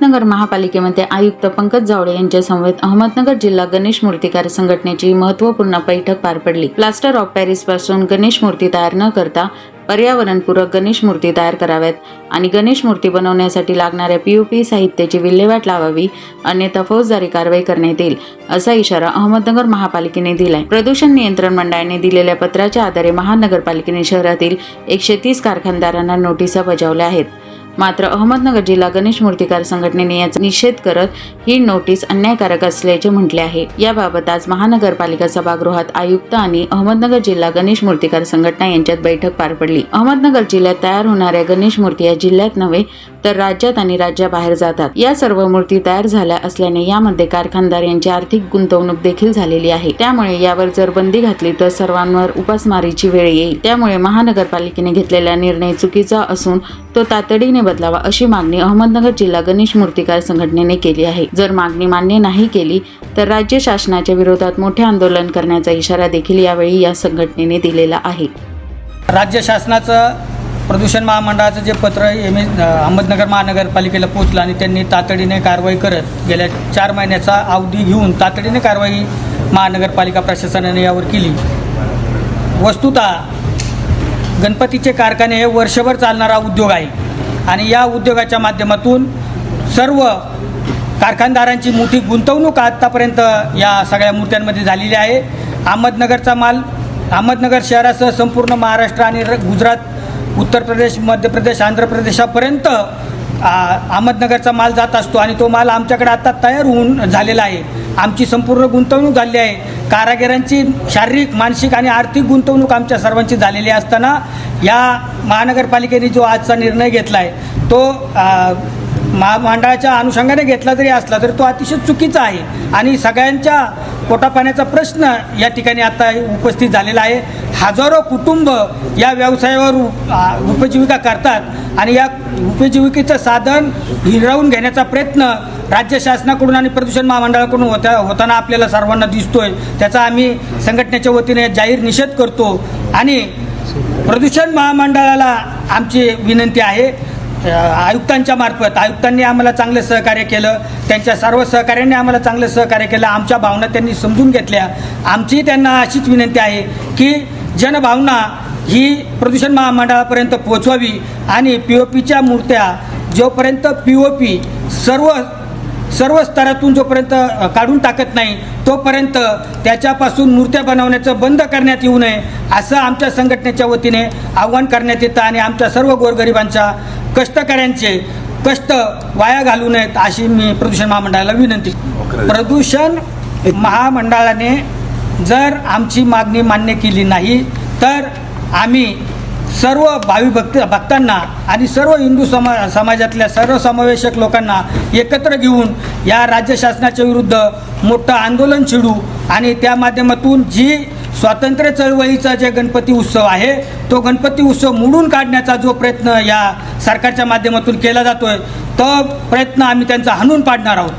अहमदनगर महापालिकेमध्ये आयुक्त पंकज जावडे यांच्या समवेत अहमदनगर जिल्हा गणेश मूर्तिकार संघटनेची महत्त्वपूर्ण बैठक पार पडली. प्लास्टर ऑफ पॅरिसपासून गणेश मूर्ती तयार न करता पर्यावरणपूरक गणेश मूर्ती तयार कराव्यात आणि गणेश मूर्ती बनवण्यासाठी लागणाऱ्या पीओपी साहित्याची विल्हेवाट लावावी अन्यथा फौजदारी कारवाई करण्यात येईल असा इशारा अहमदनगर महापालिकेने दिलाय. प्रदूषण नियंत्रण मंडळाने दिलेल्या पत्राच्या आधारे महानगरपालिकेने शहरातील एकशे तीस कारखानदारांना नोटिसा बजावल्या आहेत. मात्र अहमदनगर जिल्हा गणेश मूर्तिकार संघटनेने याचा निषेध करत ही नोटीस अन्यायकारक असल्याचे म्हटले आहे. याबाबत आज महानगरपालिका सभागृहात आयुक्त आणि अहमदनगर जिल्हा गणेश मूर्तिकार संघटना यांच्यात बैठक पार पडली. अहमदनगर जिल्ह्यात तयार होणाऱ्या गणेश मूर्ती या जिल्ह्यात नव्हे तर राज्यात आणि राज्याबाहेर जातात. या सर्व मूर्ती तयार झाल्या असल्याने यामध्ये कारखानदार यांची आर्थिक गुंतवणूक देखील झालेली आहे. त्यामुळे यावर जर बंदी घातली तर सर्वांवर उपासमारीची वेळ येईल. त्यामुळे महानगरपालिकेने घेतलेला निर्णय चुकीचा असून तो तातडीने बदलावा अशी मागणी अहमदनगर जिल्हा गणेश मूर्तिकार संघटनेने केली आहे. जर मागणी मान्य नाही केली तर राज्य शासनाच्या विरोधात मोठे आंदोलन करण्याचा इशारा देखील यावेळी या संघटनेने दिलेला आहे. राज्य शासनाचं प्रदूषण महामंडळाचं जे पत्र एम एस अहमदनगर महानगरपालिकेला पोचलं आणि त्यांनी तातडीने कारवाई करत गेल्या चार महिन्याचा अवधी घेऊन तातडीने कारवाई महानगरपालिका प्रशासनाने यावर केली. वस्तुतः गणपतीचे कारखाने हे वर्षभर चालणारा उद्योग आहे आणि या उद्योगाच्या माध्यमातून सर्व कारखानदारांची मोठी गुंतवणूक आत्तापर्यंत या सगळ्या मूर्त्यांमध्ये झालेली आहे. अहमदनगरचा माल अहमदनगर शहरासह संपूर्ण महाराष्ट्र आणि र- गुजरात उत्तर प्रदेश मध्य प्रदेश आंध्र प्रदेशापर्यंत अहमदनगरचा माल जात असतो आणि तो माल आमच्याकडे आता तयार होऊन झालेला आहे. आमची संपूर्ण गुंतवणूक झाली आहे. कारागिरांची शारीरिक मानसिक आणि आर्थिक गुंतवणूक आमच्या सर्वांची झालेली असताना या महानगरपालिकेने जो आजचा निर्णय घेतला आहे तो महामंडळाच्या अनुषंगाने घेतला जरी असला तरी तो अतिशय चुकीचा आहे. आणि सगळ्यांच्या पोटापाण्याचा प्रश्न या ठिकाणी आता उपस्थित झालेला आहे. हजारो कुटुंब या व्यवसायावर उपजीविका करतात आणि या उपजीविकेचं साधन हिरावून घेण्याचा प्रयत्न राज्य शासनाकडून आणि प्रदूषण महामंडळाकडून होता होताना आपल्याला सर्वांना दिसतोय. त्याचा आम्ही संघटनेच्या वतीने जाहीर निषेध करतो. आणि प्रदूषण महामंडळाला आमची विनंती आहे. आयुक्तांच्या मार्फत आयुक्तांनी आम्हाला चांगलं सहकार्य केलं त्यांच्या सर्व सहकार्यांनी आम्हाला चांगलं सहकार्य केलं आमच्या भावना त्यांनी समजून घेतल्या. आमची त्यांना अशीच विनंती आहे की जनभावना ही प्रदूषण महामंडळापर्यंत पोचवावी आणि पी ओ पीच्या मूर्त्या जोपर्यंत पी ओ पी सर्व सर्व स्तरातून जोपर्यंत काढून टाकत नाही तोपर्यंत त्याच्यापासून मूर्त्या बनवण्याचं बंद करण्यात येऊ नये असं आमच्या संघटनेच्या वतीने आव्हान करण्यात येतं आणि आमच्या सर्व गोरगरिबांच्या कष्टकऱ्यांचे कष्ट वाया घालू नयेत अशी मी प्रदूषण महामंडळाला विनंती. प्रदूषण महामंडळाने जर आमची मागणी मान्य केली नाही तर आम्ही सर्व भावी भक्त भक्तांना आणि सर्व हिंदू समा समाजातल्या सर्वसमावेशक लोकांना एकत्र घेऊन या राज्य शासनाच्या विरुद्ध मोठं आंदोलन छिडू आणि त्या माध्यमातून जी स्वातंत्र्य चळवळीचा जे गणपती उत्सव आहे तो गणपती उत्सव मोडून काढण्याचा जो प्रयत्न या सरकारच्या माध्यमातून केला जातोय तो प्रयत्न आम्ही त्यांचा हाणून पाडणार आहोत.